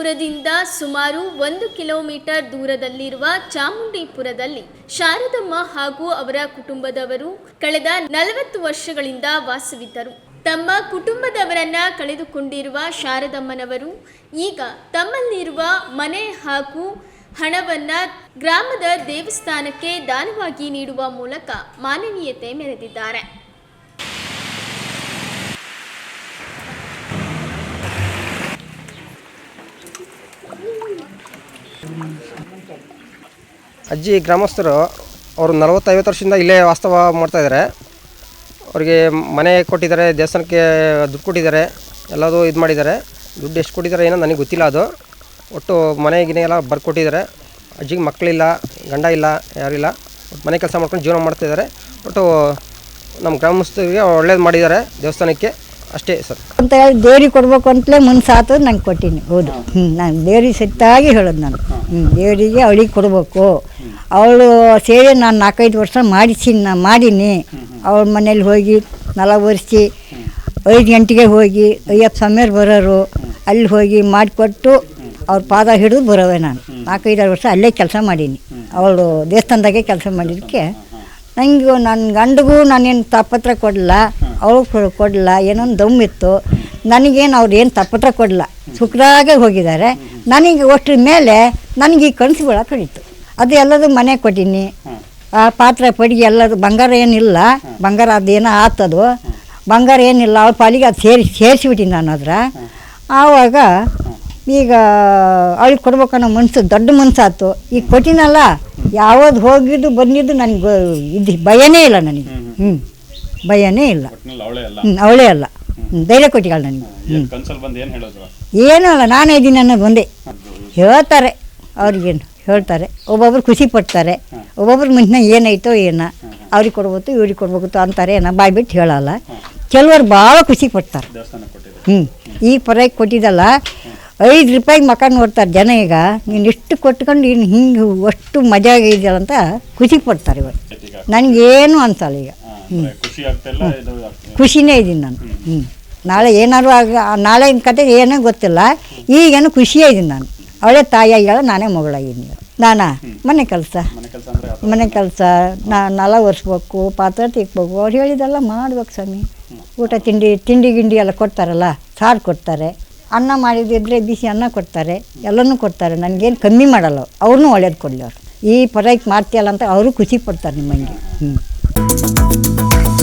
ಯಶವಂತಪುರದಿಂದ ಸುಮಾರು ಒಂದು ಕಿಲೋಮೀಟರ್ ದೂರದಲ್ಲಿರುವ ಚಾಮುಂಡಿಪುರದಲ್ಲಿ ಶಾರದಮ್ಮ ಹಾಗೂ ಅವರ ಕುಟುಂಬದವರು ಕಳೆದ ನಲವತ್ತು ವರ್ಷಗಳಿಂದ ವಾಸವಿದ್ದರು. ತಮ್ಮ ಕುಟುಂಬದವರನ್ನ ಕಳೆದುಕೊಂಡಿರುವ ಶಾರದಮ್ಮನವರು ಈಗ ತಮ್ಮಲ್ಲಿರುವ ಮನೆ ಹಾಗೂ ಹಣವನ್ನ ಗ್ರಾಮದ ದೇವಸ್ಥಾನಕ್ಕೆ ದಾನವಾಗಿ ನೀಡುವ ಮೂಲಕ ಮಾನವೀಯತೆ ಮೆರೆದಿದ್ದಾರೆ. ಅಜ್ಜಿ ಗ್ರಾಮಸ್ಥರು, ಅವರು ನಲವತ್ತೈವತ್ತು ವರ್ಷದಿಂದ ಇಲ್ಲೇ ವಾಸ್ತವ ಮಾಡ್ತಾಯಿದ್ದಾರೆ ಅವರಿಗೆ ಮನೆ ಕೊಟ್ಟಿದ್ದಾರೆ, ದೇವಸ್ಥಾನಕ್ಕೆ ದುಡ್ಡು ಕೊಟ್ಟಿದ್ದಾರೆ, ಎಲ್ಲದೂ ಇದು ಮಾಡಿದ್ದಾರೆ. ದುಡ್ಡು ಎಷ್ಟು ಕೊಟ್ಟಿದ್ದಾರೆ ಏನೋ ನನಗೆ ಗೊತ್ತಿಲ್ಲ ಅದು. ಒಟ್ಟು ಮನೆ ಗಿನೆ ಎಲ್ಲ ಬರ್ಕೊಟ್ಟಿದ್ದಾರೆ. ಅಜ್ಜಿಗೆ ಮಕ್ಕಳಿಲ್ಲ ಗಂಡ ಇಲ್ಲ ಯಾರಿಲ್ಲ ಮನೆ ಕೆಲಸ ಮಾಡ್ಕೊಂಡು ಜೀವನ ಮಾಡ್ತಾಯಿದ್ದಾರೆ ಒಟ್ಟು ನಮ್ಮ ಗ್ರಾಮಸ್ಥರಿಗೆ ಒಳ್ಳೇದು ಮಾಡಿದ್ದಾರೆ ದೇವಸ್ಥಾನಕ್ಕೆ. ಅಷ್ಟೇ ಸರ್ ಅಂತ ಹೇಳಿ ದೇವ್ರಿಗೆ ಕೊಡ್ಬೇಕು ಅಂತಲೇ ಮುನ್ಸಾತು ನಂಗೆ ಕೊಟ್ಟೀನಿ. ಹೌದು. ಹ್ಞೂ ನಾನು ದೇವ್ರಿಗೆ ಸತ್ತಾಗಿ ಹೇಳೋದು ನಾನು. ಹ್ಞೂ ದೇವರಿಗೆ ಅವಳಿಗೆ ಕೊಡಬೇಕು. ಅವಳು ಸೇವೆ ನಾನು ನಾಲ್ಕೈದು ವರ್ಷ ಮಾಡಿಸಿನಿ ನಾನು ಮಾಡೀನಿ. ಅವಳ ಮನೇಲಿ ಹೋಗಿ ನಲ ಒರೆಸಿ ಐದು ಗಂಟೆಗೆ ಹೋಗಿ ಅಯ್ಯಪ್ಪ ಸ್ವಾಮಿಯವ್ರು ಬರೋರು. ಅಲ್ಲಿ ಹೋಗಿ ಮಾಡಿಕೊಟ್ಟು ಅವ್ರ ಪಾದ ಹಿಡಿದು ಬರೋವೆ ನಾನು. ನಾಲ್ಕೈದಾರು ವರ್ಷ ಅಲ್ಲೇ ಕೆಲಸ ಮಾಡೀನಿ. ಅವಳು ದೇವಸ್ಥಾನದಾಗೆ ಕೆಲಸ ಮಾಡಿದ್ದಕ್ಕೆ. ನನಗೂ ನನ್ನ ಗಂಡಗೂ ನಾನೇನು ತಪ್ಪತ್ರ ಕೊಡಲ್ಲ ಅವಳು ಕೊಡಲಿಲ್ಲ ಏನೊಂದು ದಮ್ಮಿತ್ತು ನನಗೇನು ಅವ್ರು ಏನು ತಪ್ಪತ್ರ ಕೊಡಲಿಲ್ಲ ಶುಕ್ರಾಗೆ ಹೋಗಿದ್ದಾರೆ ನನಗೆ ಒಷ್ಟರ ಮೇಲೆ ನನಗೆ ಈ ಕನಸು ಬೀಳಕ್ಕೆ ಹೊಡಿತು. ಅದು ಎಲ್ಲದು ಮನೆ ಕೊಟ್ಟೀನಿ. ಆ ಪಾತ್ರೆ, ಪಡಿಗೆ ಎಲ್ಲದು ಬಂಗಾರ ಏನಿಲ್ಲ. ಬಂಗಾರ ಅದೇನೋ ಆತದು. ಬಂಗಾರ ಏನಿಲ್ಲ. ಅವ್ರ ಪಾಲಿಗೆ ಅದು ಸೇರಿ, ಸೇರಿಸಿಬಿಟ್ಟಿನಿ ನಾನು ಅದ್ರ. ಆವಾಗ ಈಗ ಅವಳಿಗೆ ಕೊಡ್ಬೇಕನ್ನೋ ಮನಸ್ಸು ದೊಡ್ಡ ಮನಸ್ಸಾಯ್ತು ಈಗ ಕೊಟ್ಟಿನಲ್ಲ. ಯಾವ್ದು ಹೋಗಿದ್ದು ಬಂದಿದ್ದು ನನಗೆ ಇದು ಭಯನೇ ಇಲ್ಲ ನನಗೆ. ಹ್ಞೂ ಭಯನೇ ಇಲ್ಲ. ಅವಳೇ ಅಲ್ಲ. ಹ್ಞೂ ಅವಳೇ ಅಲ್ಲ. ಹ್ಞೂ ಧೈರ್ಯ ಕೊಟ್ಟಿಗಳು ನನಗೆ. ಏನ್ ಅಲ್ಲ ನಾನೇ ಇದ್ದೀನಿ ಅನ್ನೋದು ಒಂದೇ ಹೇಳ್ತಾರೆ ಅವ್ರಿಗೇನು ಹೇಳ್ತಾರೆ ಒಬ್ಬೊಬ್ರು ಖುಷಿ ಪಡ್ತಾರೆ ಒಬ್ಬೊಬ್ರು ಮುಂಚಿನ ಏನಾಯ್ತೋ ಏನೋ ಅವ್ರಿಗೆ ಕೊಡ್ಬೋದು ಇವ್ರಿಗೆ ಕೊಡ್ಬೇಕು ಅಂತಾರೆ ಏನೋ ಬಾಯ್ ಬಿಟ್ಟು ಹೇಳಲ್ಲ ಕೆಲವರು ಭಾಳ ಖುಷಿ ಪಡ್ತಾರೆ. ಹ್ಞೂ ಈ ಪರಾಯಿ ಕೊಟ್ಟಿದ್ದಲ್ಲ ಐದು ರೂಪಾಯಿಗೆ ಮಕ ನೋಡ್ತಾರೆ ಜನ ಈಗ ನೀನು ಇಷ್ಟು ಕೊಟ್ಕೊಂಡು ಇನ್ನು ಹಿಂಗೆ ಅಷ್ಟು ಮಜಾ ಇದೆಯಲ್ಲ ಅಂತ ಖುಷಿ ಪಡ್ತಾರೆ ಇವರು. ನನಗೇನು ಅನ್ಸಲ್ಲ ಈಗ. ಖುಷಿ ಆಗ್ತಿಲ್ಲ ಇದು ಆಗ್ತಿಲ್ಲ. ಖುಷಿನೇ ಇದ್ದೀನಿ ನಾನು. ಹ್ಞೂ ನಾಳೆ ಏನಾದ್ರು ಆಗ ನಾಳೆ ಕತೆ ಏನೋ ಗೊತ್ತಿಲ್ಲ ಈಗೇನು ಖುಷಿಯೇ ಇದ್ದೀನಿ ನಾನು. ಅವಳೇ ಹೇಳ ನಾನೇ ಮಗಳಾಗಿದ್ದೀನಿ. ನಾನಾ? ಮನೆ ಕೆಲಸ. ಮನೆ ಕೆಲಸ ಅಂದ್ರೆ ಆ ಥರ ಮನೆ ಕೆಲಸ. ನಾ ನೆಲ ಒರೆಸ್ಬೇಕು ಪಾತ್ರೆ ತಿಕ್ಬೇಕು ಅವ್ರು ಹೇಳಿದೆಲ್ಲ ಮಾಡ್ಬೇಕು ಸ್ವಾಮಿ. ಊಟ ತಿಂಡಿ ತಿಂಡಿ ಗಿಂಡಿ ಎಲ್ಲ ಕೊಡ್ತಾರಲ್ಲ ಸಾರು ಕೊಡ್ತಾರೆ. ಅನ್ನ ಮಾಡಿದ್ರೆ ಬಿಸಿ ಅನ್ನ ಕೊಡ್ತಾರೆ. ಎಲ್ಲನೂ ಕೊಡ್ತಾರೆ. ನನಗೇನು ಕಮ್ಮಿ ಮಾಡಲ್ಲ. ಅವ್ರನ್ನೂ ಒಳ್ಳೇದು ಕೊಡಲಿ ಅವರು. ಈ ಪರೈಕ್ ಮಾಡ್ತೀಯಲ್ಲ ಅಂತ ಅವರು ಖುಷಿ ಪಡ್ತಾರೆ ನಿಮ್ಮಂಗೆ. ಹ್ಞೂ ピッ!